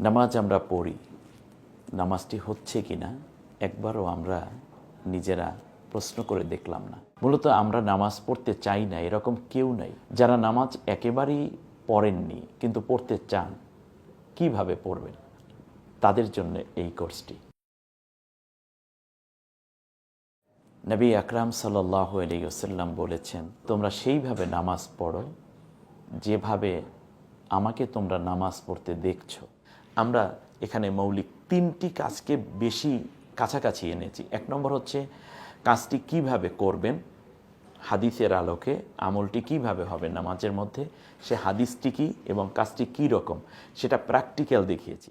নামাজ আমরা পড়ি। নামাজটি হচ্ছে কি না একবারও আমরা নিজেরা প্রশ্ন করে দেখলাম না। মূলত আমরা নামাজ পড়তে চাই না, এরকম কেউ নাই। যারা নামাজ একেবারেই পড়েননি, কিন্তু পড়তে চান, কীভাবে পড়বেন? তাদের জন্য এই কোর্সটি। নবী আকরাম সাল্লাহ আলিয়াল্লাম বলেছেন, তোমরা সেইভাবে নামাজ পড়ো, যেভাবে আমাকে তোমরা নামাজ পড়তে দেখছ। আমরা এখানে মৌলিক তিনটি কাজকে বেশি কাছাকাছি এনেছি। এক নম্বর হচ্ছে কাজটি কীভাবে করবেন, হাদিসের আলোকে আমলটি কীভাবে হবে নামাজের মধ্যে, সে হাদিসটি কি এবং কাজটি কী রকম, সেটা প্র্যাকটিক্যাল দেখিয়েছি।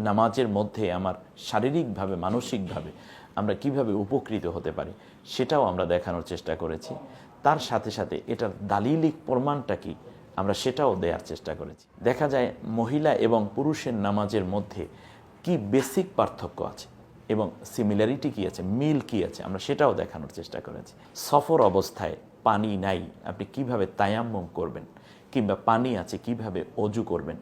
নামাজের মধ্যে আমার শারীরিকভাবে, মানসিকভাবে আমরা কীভাবে উপকৃত হতে পারি, সেটাও আমরা দেখানোর চেষ্টা করেছি। তার সাথে সাথে এটার দালিলিক প্রমাণটা কি আমরা সেটাও দেওয়ার চেষ্টা করেছি। দেখা যায় মহিলা এবং পুরুষের নামাজের মধ্যে কি বেসিক পার্থক্য আছে এবং সিমিলারিটি কী আছে, মিল কি আছে, আমরা সেটাও দেখানোর চেষ্টা করেছি। সফর অবস্থায় পানি নাই, আপনি কীভাবে তায়াম্মম করবেন? কিংবা পানি আছে, কীভাবে অজু করবেন?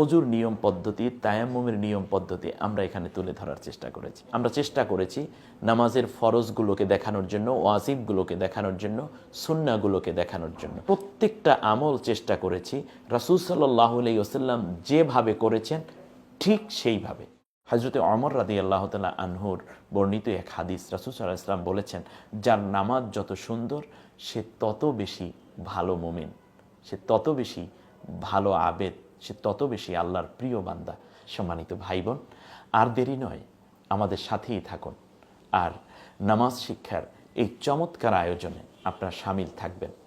অজুর নিয়ম পদ্ধতি, তায়াম্মুমের নিয়ম পদ্ধতি আমরা এখানে তুলে ধরার চেষ্টা করেছি। আমরা চেষ্টা করেছি নামাজের ফরজগুলোকে দেখানোর জন্য, ওয়াজিবগুলোকে দেখানোর জন্য সুন্নাগুলোকে দেখানোর জন্য। প্রত্যেকটা আমল চেষ্টা করেছি। রাসুল সাল্লাহ ওসাল্লাম যেভাবে করেছেন, ঠিক সেইভাবে। হজরতে অমর রাদি আল্লাহ তালা আনহুর বর্ণিত এক হাদিস রাসুল সাল্লাহ ইসলাম বলেছেন, যার নামাজ যত সুন্দর, সে তত বেশি ভালো মোমেন। সে তত বেশি ভালো আবেদ, সে তত বেশি আল্লাহর প্রিয় বান্দা, সম্মানিত ভাই বোন আর দেরি নয়, আমাদের সাথেই থাকুন। আর নামাজ শিক্ষার এই চমৎকার আয়োজনে আপনারা সামিল থাকবেন।